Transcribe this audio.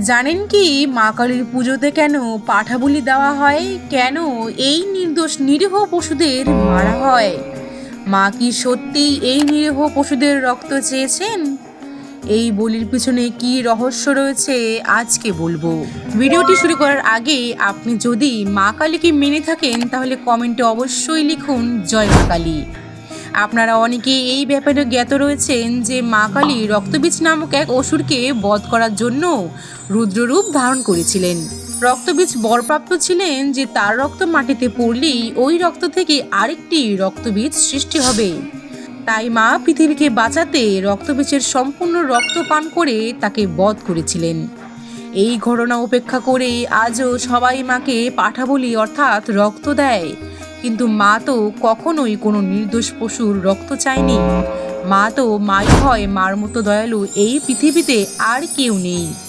জানেন কি, মা কালীর পুজোতে কেন পাঠা বলি দেওয়া হয়? কেন এই নির্দোষ নিরীহ পশুদের মারা হয়? মা কি সত্যি এই নিরীহ পশুদের রক্ত চেয়েছেন? এই বলির পিছনে কি রহস্য রয়েছে, আজকে বলব। ভিডিওটি শুরু করার আগে আপনি যদি মা কালীকে মেনে থাকেন, তাহলে কমেন্টে অবশ্যই লিখুন, জয় মা কালী। আপনারা অনেকেই এই ব্যাপারে জ্ঞাত রয়েছেন যে মা কালী রক্তবীজ নামক এক অসুরকে বধ করার জন্য রুদ্ররূপ ধারণ করেছিলেন। রক্তবীজ বরপ্রাপ্ত ছিলেন যে তার রক্ত মাটিতে পড়লেই ওই রক্ত থেকে আরেকটি রক্তবীজ সৃষ্টি হবে। তাই মা পৃথিবীকে বাঁচাতে রক্তবীজের সম্পূর্ণ রক্ত পান করে তাকে বধ করেছিলেন। এই ঘটনা উপেক্ষা করে আজও সবাই মাকে পাঠা বলি অর্থাৎ রক্ত দেয়। কিন্তু মা তো কখনোই কোনো নির্দোষ পশুর রক্ত চায়নি। মা তো মাই হয় মার মতো দয়ালু এই পৃথিবীতে আর কেউ নেই।